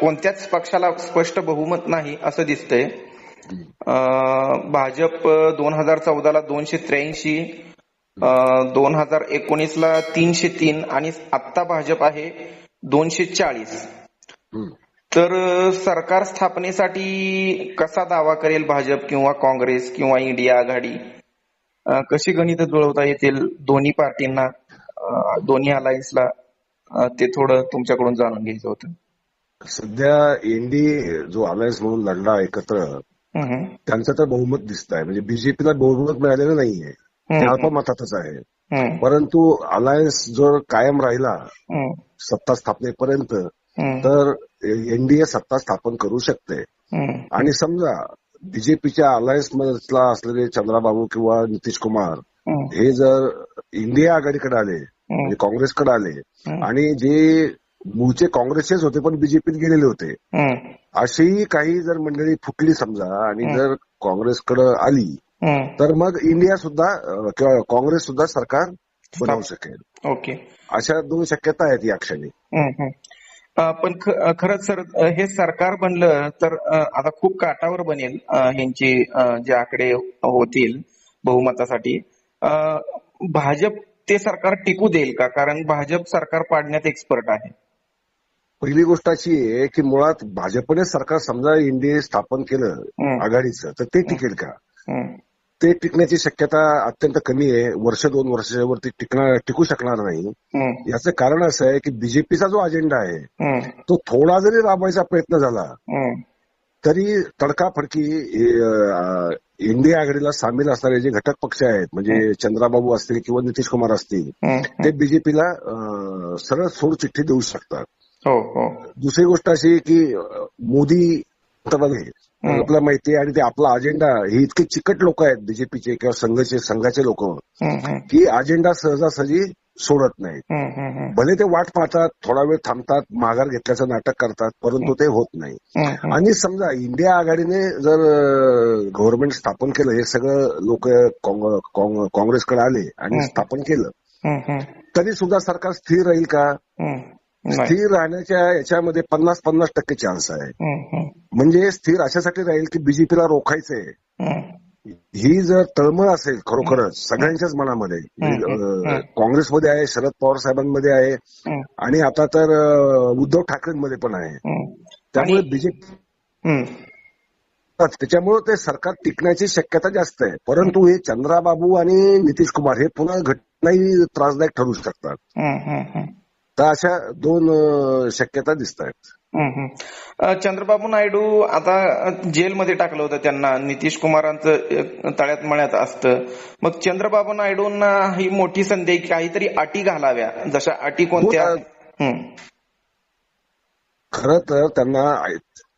कोणत्याच पक्षाला स्पष्ट बहुमत नाही असं दिसतंय. भाजप दोन हजार चौदाला दोनशे त्र्याऐंशी दोन हजार एकोणीस ला तीनशे तीन आणि आत्ता भाजप आहे दोनशे चाळीस. तर सरकार स्थापनेसाठी कसा दावा करेल भाजप किंवा काँग्रेस किंवा इंडिया आघाडी? कशी गणित जुळवता येतील दोन्ही पार्टींना दोन्ही अलायन्सला ते थोडं तुमच्याकडून जाणून घ्यायचं होतं. सध्या एनडीए जो अलायन्स म्हणून लढला एकत्र त्यांचं तर बहुमत दिसत आहे म्हणजे बीजेपीला बहुमत मिळालेलं नाहीये. ते अल्पमतातच आहे. परंतु अलायन्स जर कायम राहिला सत्ता स्थापनेपर्यंत तर एनडीए सत्ता स्थापन करू शकते. आणि समजा बीजेपीच्या अलायन्स मधला असलेले चंद्राबाबू किंवा नितीश कुमार हे जर इंडिया आघाडीकडे आले म्हणजे काँग्रेसकडे आले आणि जे मूळचे काँग्रेसचेच होते पण बीजेपीत गेलेले होते. अशी काही जर मंडळी फुटली समजा आणि. जर काँग्रेसकडे आली. तर मग इंडिया सुद्धा किंवा काँग्रेस सुद्धा सरकार बनवू शकेल. ओके. अशा दोन शक्यता आहेत या क्षणी. पण खरंच सर हे सरकार बनलं तर आता खूप काटावर बनेल अं, जे आकडे होतील बहुमतासाठी. भाजप ते सरकार टिकू देईल का? कारण भाजप सरकार पाडण्यात एक्सपर्ट आहे. पहिली गोष्ट अशी आहे की मुळात भाजपने सरकार समजा इंडिया स्थापन केलं आघाडीचं तर ते टिकेल का? ते टिकण्याची शक्यता अत्यंत कमी आहे. वर्ष दोन वर्षावरती टिकणार टिकू शकणार नाही. याचं कारण असं आहे की बीजेपीचा जो अजेंडा आहे तो थोडा जरी राबवायचा प्रयत्न झाला तरी तडकाफडकी इंडिया आघाडीला सामील असणारे जे घटक पक्ष आहेत म्हणजे चंद्राबाबू असतील किंवा नितीश कुमार असतील ते बीजेपीला सरळ सोड चिठ्ठी देऊ शकतात. हो हो. दुसरी गोष्ट अशी की मोदी. आपल्याला माहिती आहे आणि ते आपला अजेंडा हे इतके चिकट लोक आहेत बीजेपीचे किंवा संघाचे संघाचे लोक. की अजेंडा सहजासहजी सोडत हम्म, भले ते वाट पाहतात थोडा वेळ थांबतात माघार घेतल्याचं नाटक करतात परंतु ते होत नाही. आणि समजा इंडिया आघाडीने जर गव्हर्नमेंट स्थापन केलं हे सगळं लोक काँग्रेसकडे आले आणि. स्थापन केलं तरी सुद्धा सरकार स्थिर राहील का? नाही. स्थिर राहण्याच्या याच्यामध्ये पन्नास पन्नास टक्के चान्स आहे. म्हणजे स्थिर अशासाठी राहील की बीजेपीला रोखायचंय. ही जर तळमळ असेल खरोखरच सगळ्यांच्याच मनामध्ये. काँग्रेसमध्ये आहे शरद पवार साहेबांमध्ये आहे आणि आता तर उद्धव ठाकरेंमध्ये पण आहे. त्यामुळे बीजेपी त्याच्यामुळे ते सरकार टिकण्याची शक्यता जास्त आहे. परंतु हे चंद्राबाबू आणि नितीश कुमार हे पुन्हा घटनाही त्रासदायक ठरू शकतात. तर अशा दोन शक्यता दिसत आहेत चंद्रबाबू नायडू आता जेलमध्ये टाकलं होतं त्यांना. नितीश कुमारांचं तळ्यात मळ्यात असतं. मग चंद्रबाबू नायडूंना ही मोठी संधी काहीतरी अटी घालाव्या. जशा अटी कोणत्या? हो, खरं तर त्यांना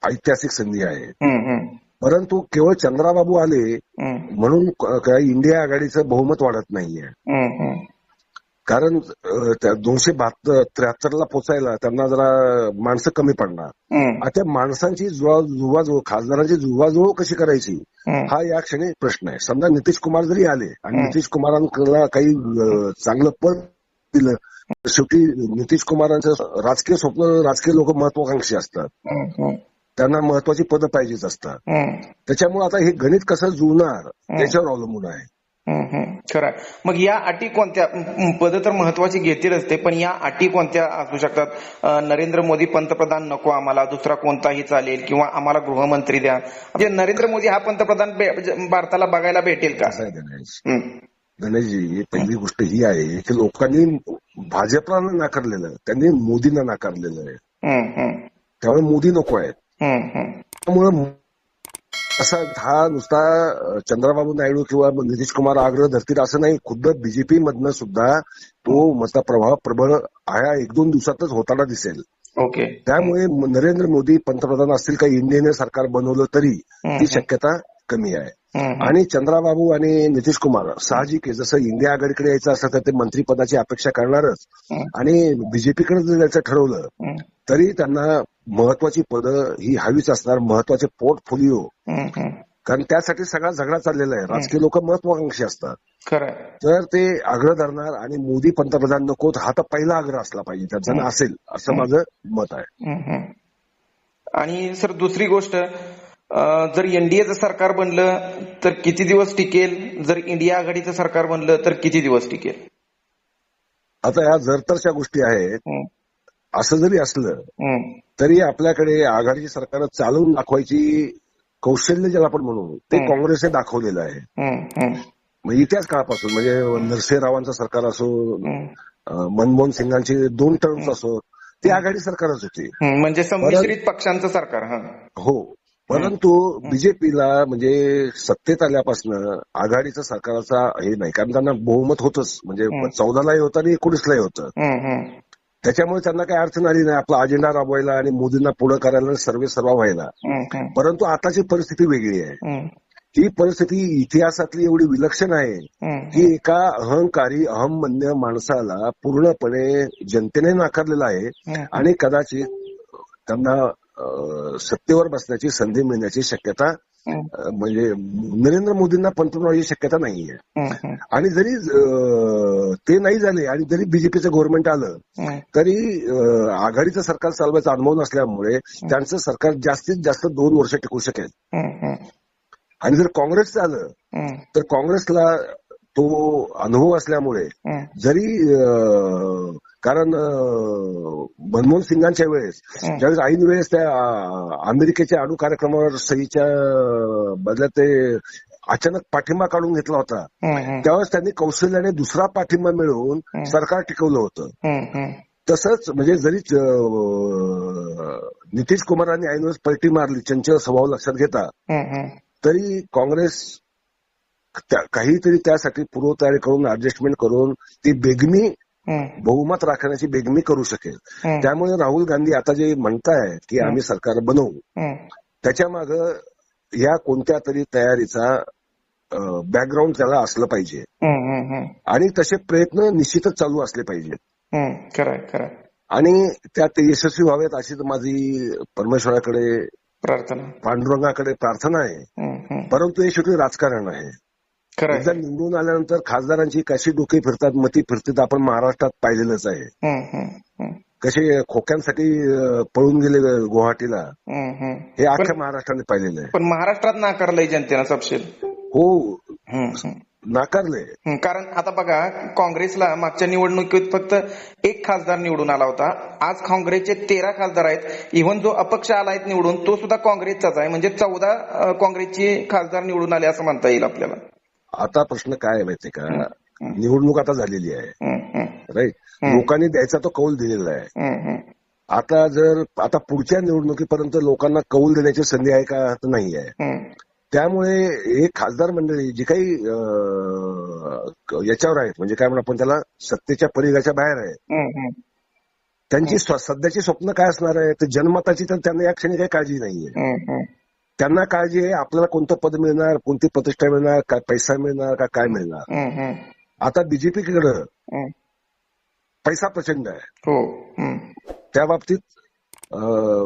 ऐतिहासिक संधी आहे. परंतु केवळ चंद्राबाबू आले म्हणून इंडिया आघाडीचं बहुमत वाढत नाहीये. कारण त्या दोनशे बहात्तर त्र्याहत्तरला पोचायला त्यांना जरा माणसं कमी पडणार. त्या माणसांची जुळा जुळवाजुळव खासदारांची जुळवाजुळव कशी करायची? हा या क्षणी प्रश्न आहे. समजा नितीश कुमार जरी आले आणि. नितीश कुमारांना काही चांगलं पद दिलं तर शेवटी नितीश कुमारांचं राजकीय स्वप्न राजकीय लोक महत्वाकांक्षी असतात. त्यांना महत्वाची पदं पाहिजेच असतात. त्याच्यामुळे आता हे गणित कसं जुळणार त्याच्यावर अवलंबून आहे. खरं आहे. मग या अटी कोणत्या? पद तर महत्वाची घेतीलच ते पण या अटी कोणत्या असू शकतात? नरेंद्र मोदी पंतप्रधान नको आम्हाला दुसरा कोणताही चालेल किंवा आम्हाला गृहमंत्री द्या. म्हणजे नरेंद्र मोदी हा पंतप्रधान म्हणजे भारताला बघायला भेटेल का? गणेशजी पहिली गोष्ट ही आहे की लोकांनी भाजपला नाकारलेलं त्यांनी मोदींना नाकारलेलं आहे. त्यामुळे मोदी नको आहेत. त्यामुळे असा हा नुसता चंद्रबाबू नायडू किंवा नितीश कुमार आग्रह धरतील असं नाही. खुद्द बीजेपी मधनं सुद्धा तो मतप्रभाव प्रबळ ह्या एक दोन दिवसातच होताना दिसेल. ओके. त्यामुळे नरेंद्र मोदी पंतप्रधान असतील का इंडियाने सरकार बनवलं तरी ती शक्यता कमी आहे. आणि चंद्राबाबू आणि नितीश कुमार साहजिक आहे जसं इंडिया आघाडीकडे यायचं असं तर ते मंत्रीपदाची अपेक्षा करणारच. आणि बीजेपीकडे जर जायचं ठरवलं तरी त्यांना महत्वाची पदं ही हवीच असणार महत्त्वाचे पोर्टफोलिओ. कारण त्यासाठी सगळा झगडा चाललेला आहे. राजकीय लोक महत्वाकांक्षी असतात. तर ते आग्रह धरणार आणि मोदी पंतप्रधान नको हा तर पहिला आग्रह असला पाहिजे. त्यांचा असेल असं माझं मत आहे. आणि सर दुसरी गोष्ट जर एनडीएचं सरकार बनलं तर किती दिवस टिकेल? जर इंडिया आघाडीचं सरकार बनलं तर किती दिवस टिकेल? आता या जरतरच्या गोष्टी आहेत हं, असं जरी असलं तरी आपल्याकडे आघाडीची सरकार चालवून दाखवायची कौशल्य ज्याला आपण म्हणू ते. काँग्रेसने दाखवलेलं आहे. म्हणजे इतिहास काळापासून म्हणजे नरसिंहरावांचं सरकार असो मनमोहन सिंगांचे दोन टर्म्स असो ती आघाडी सरकारच होती. म्हणजे संमिश्रित पक्षांचं सरकार हो. परंतु बीजेपीला म्हणजे सत्तेत आल्यापासून आघाडीचं सरकारचा हे नाही कारण त्यांना बहुमत होतच. म्हणजे. चौदालाही होतं आणि एकोणीसलाही होतं. त्याच्यामुळे त्यांना काही अडचण आली नाही. आपला अजेंडा राबवायला आणि मोदींना पुढे करायला सर्वे सर्वा व्हायला. परंतु आताची परिस्थिती वेगळी आहे. हं, परिस्थिती इतिहासातली एवढी विलक्षण आहे की एका अहंकारी अहमन्य माणसाला पूर्णपणे जनतेने नाकारलेला आहे आणि कदाचित त्यांना सत्तेवर बसण्याची संधी मिळण्याची शक्यता म्हणजे नरेंद्र मोदींना पंतप्रधान शक्यता नाहीये. आणि जरी ते नाही झाले आणि जरी बीजेपीचं गव्हर्नमेंट आलं तरी आघाडीचं सरकार चालवायचा अनुभव नसल्यामुळे त्यांचं सरकार जास्तीत जास्त दोन वर्ष टिकू शकेल. आणि जर काँग्रेसचं आलं तर काँग्रेसला तो अनुभव असल्यामुळे जरी कारण मनमोहन सिंगांच्या वेळेस. ज्यावेळेस ऐन वेळेस त्या अमेरिकेच्या अणु कार्यक्रमावर सहीच्या बदल्यात ते अचानक पाठिंबा काढून घेतला होता त्यावेळेस त्यांनी कौशल्याने दुसरा पाठिंबा मिळवून. सरकार टिकवलं होतं तसंच म्हणजे जरी नितीश कुमारांनी ऐन वेळेस पलटी मारली चंचल स्वभाव लक्षात घेता तरी काँग्रेस काहीतरी त्यासाठी पूर्वतयारी करून ऍडजस्टमेंट करून ती बेगमी बहुमत राखण्याची बेगमी करू शकेल. त्यामुळे राहुल गांधी आता जे म्हणताय की आम्ही सरकार बनवू त्याच्या माग या कोणत्या तरी तयारीचा बॅकग्राऊंड त्याला असलं पाहिजे. आणि तसे प्रयत्न निश्चितच चालू असले पाहिजेत. खरंय आणि त्यात यशस्वी व्हावेत अशी तर माझी परमेश्वराकडे प्रार्थना. पांडुरंगाकडे प्रार्थना आहे. परंतु हे शेवटी राजकारण आहे. एकदा निवडून आल्यानंतर खासदारांची कशी डोके फिरतात मती फिरतात आपण महाराष्ट्रात पाहिलेलंच आहे. कसे खोक्यांसाठी पळून गेले गुवाहाटीला हं, अख्ख्या महाराष्ट्राने पाहिलेलं आहे. पण महाराष्ट्रात नाकारलंय जनतेनं तपशील. हो. नाकारले कारण आता बघा काँग्रेसला मागच्या निवडणुकीत फक्त एक खासदार निवडून आला होता. आज काँग्रेसचे तेरा खासदार आहेत. इव्हन जो अपक्ष आलाय निवडून तो सुद्धा काँग्रेसचाच आहे. म्हणजे चौदा काँग्रेसचे खासदार निवडून आले असं म्हणता येईल आपल्याला. आता प्रश्न काय आहे माहितीये का? निवडणूक आता झालेली आहे. राईट. लोकांनी द्यायचा तो कौल दिलेला आहे. आता जर आता पुढच्या निवडणुकीपर्यंत लोकांना कौल देण्याची संधी आहे का? तर नाही आहे. त्यामुळे हे खासदार मंडळी जी काही याच्यावर आहेत म्हणजे काय म्हणून आपण त्याला सत्तेच्या परिघाच्या बाहेर आहे. त्यांची सध्याची स्वप्न काय असणार आहे? तर जनमताची तर त्यांना या क्षणी काही काळजी नाहीये. त्यांना काळजी आहे आपल्याला कोणतं पद मिळणार कोणती प्रतिष्ठा मिळणार काय पैसा मिळणार का काय मिळणार. आता बीजेपीकडे. पैसा प्रचंड आहे हो. त्या बाबतीत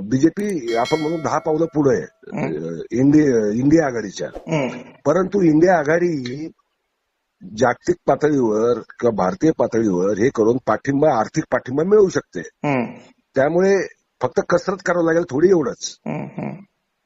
बीजेपी आपण म्हणून दहा पावलं पुढे आहे इंडिया आघाडीच्या. परंतु इंडिया आघाडी जागतिक पातळीवर किंवा भारतीय पातळीवर हे करून पाठिंबा आर्थिक पाठिंबा मिळवू शकते हं. त्यामुळे फक्त कसरत करावं लागेल थोडी एवढंच.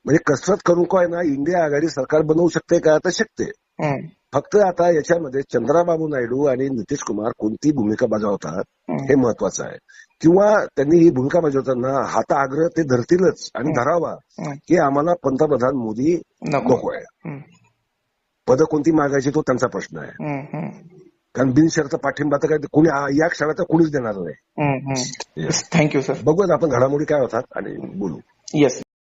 म्हणजे कसरत करून काय ना इंडिया आघाडी सरकार बनवू शकते का तर शकते हं. फक्त आता याच्यामध्ये चंद्राबाबू नायडू आणि नितीश कुमार कोणती भूमिका बजावतात हं. महत्वाचं आहे किंवा त्यांनी ही भूमिका बजावताना हाता आग्रह ते धरतीलच आणि धरावा. की आम्हाला पंतप्रधान मोदी नको आहे. पदं कोणती मागायची तो त्यांचा प्रश्न आहे. कारण बिनशर्त पाठिंबा तर काय कुणी या क्षणात तर कुणीच देणार नाही. थँक्यू सर बघूयात आपण घडामोडी काय होतात आणि बोलू येस